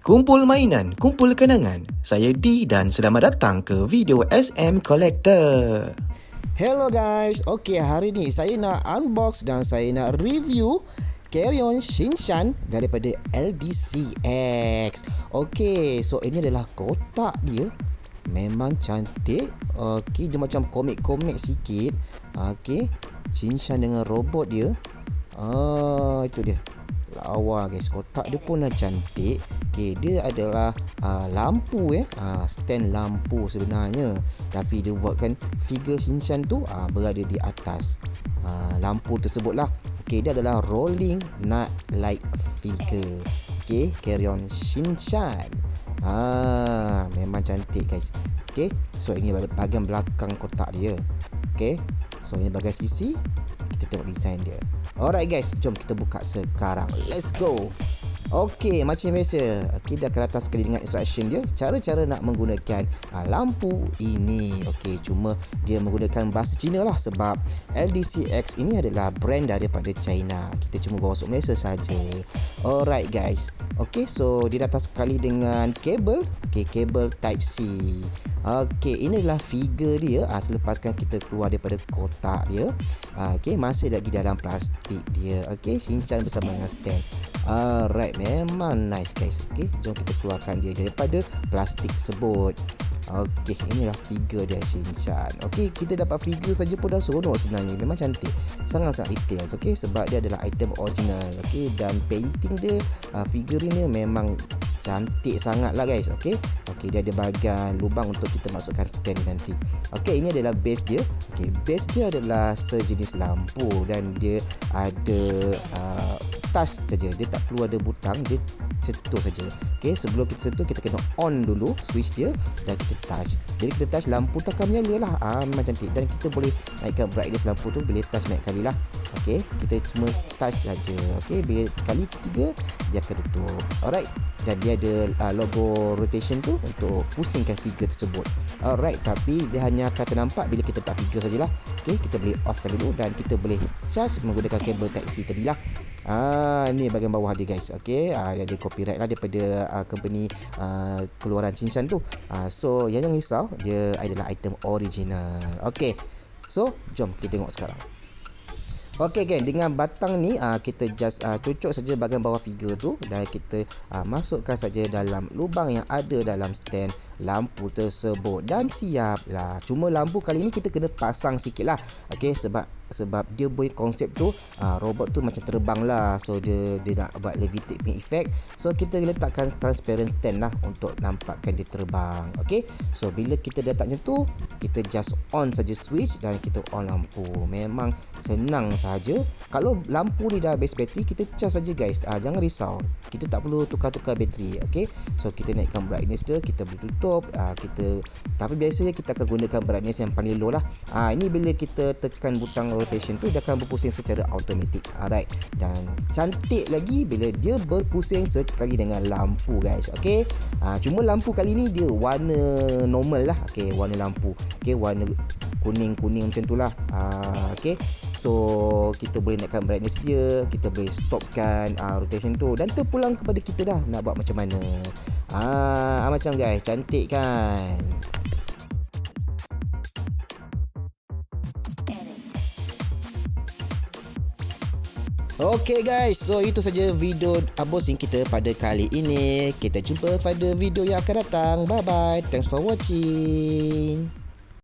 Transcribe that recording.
Kumpul mainan, kumpul kenangan. Saya D dan selamat datang ke video SM Collector. Hello guys, okay hari ni saya nak unbox dan saya nak review Carry On Shinshan daripada LDCX. Okay, so ini adalah kotak dia. Memang cantik. Okay, dia macam komik-komik sikit. Okay, Shinshan dengan robot dia. Ah, itu dia lawa guys. Kotak dia pun dah cantik. Okay, dia adalah uh, lampu eh. Uh, stand lampu sebenarnya. Tapi dia buatkan figure Shinchan tu uh, berada di atas uh, lampu tersebut lah. Okay, dia adalah rolling night light figure. Okay, carry on Shinchan. Ah, memang cantik guys. Okay, so ini bahagian belakang kotak dia. Okay, so ini bahagian sisi Kita tengok design dia Alright guys, jom kita buka sekarang. Let's go. Okey, macam biasa, kita akan datang sekali dengan instruction dia, cara-cara nak menggunakan uh, lampu ini. Okey, cuma dia menggunakan bahasa Cina lah sebab LDCX ini adalah brand daripada China. Kita cuma bawa masuk Malaysia saja. Alright guys. Okey, so dia datang sekali dengan kabel. Okey, kabel Type C. Okey, ini adalah figure dia uh, selepaskan kita keluar daripada kotak dia. Uh, Okey, masih lagi dalam plastik dia. Okey, sinchan bersama dengan stand. Alright, memang nice guys. Okay, jom kita keluarkan dia daripada plastik tersebut. Okey, inilah figure dia Shinchan. Okey, kita dapat figure saja pun dah seronok sebenarnya. Memang cantik. Sangat-sangat detail. Okey, sebab dia adalah item original. Okey, dan painting dia, uh, figure ini memang cantik sangat lah guys. Okey, okey dia ada bahagian lubang untuk kita masukkan stand nanti. Okey, ini adalah base dia. Okey, base dia adalah sejenis lampu dan dia ada uh, touch saja. Dia tak perlu ada butang, dia sentuh saja. Okey, sebelum kita sentuh kita kena on dulu switch dia dan kita touch. Jadi kita touch lampu tu akan menyala lah. Ah memang cantik dan kita boleh naikkan brightness lampu tu bila touch banyak kali lah. Okey, kita cuma touch saja. Okey, bila kali ketiga dia akan tutup. Alright. Dan dia ada uh, logo rotation tu untuk pusingkan figure tersebut. Alright, tapi dia hanya akan ternampak bila kita tak figure sajalah. Okey, kita boleh offkan dulu dan kita boleh charge menggunakan kabel C tadi lah. Ah ni bahagian bawah dia guys. Okey, ah dia ada copyright lah daripada uh, company uh, keluaran Cinchan tu. Ah so yang jangan risau, dia adalah item original. Okey. So, jom kita tengok sekarang. Okey kan dengan batang ni uh, kita just uh, cucuk saja bahagian bawah figure tu dan kita uh, masukkan saja dalam lubang yang ada dalam stand lampu tersebut dan siap lah. Cuma lampu kali ni kita kena pasang sikit lah. Okey sebab sebab dia boleh konsep tu uh, robot tu macam terbang lah. So dia dia nak buat levitate punya effect. So kita letakkan transparent stand lah untuk nampakkan dia terbang ok so bila kita tak tu kita just on saja switch dan kita on lampu. Memang senang saja. Kalau lampu ni dah habis bateri kita charge saja guys. Uh, jangan risau. Kita tak perlu tukar-tukar bateri ok so kita naikkan brightness dia kita boleh tutup uh, kita tapi biasanya kita akan gunakan brightness yang paling low lah. Uh, ini bila kita tekan butang rotation tu dia akan berpusing secara automatik alright. Dan cantik lagi bila dia berpusing sekali dengan lampu guys. Okey ha, cuma lampu kali ni dia warna normal lah. Okey warna lampu. Okey warna kuning-kuning macam tu lah. Uh, Okay? So kita boleh naikkan brightness dia. Kita boleh stopkan uh, rotation tu. Dan terpulang kepada kita dah Nak buat macam mana. Ah, uh, Macam guys Cantik kan Okay guys, so itu saja video unboxing kita pada kali ini. Kita jumpa pada video yang akan datang. Bye bye. Thanks for watching.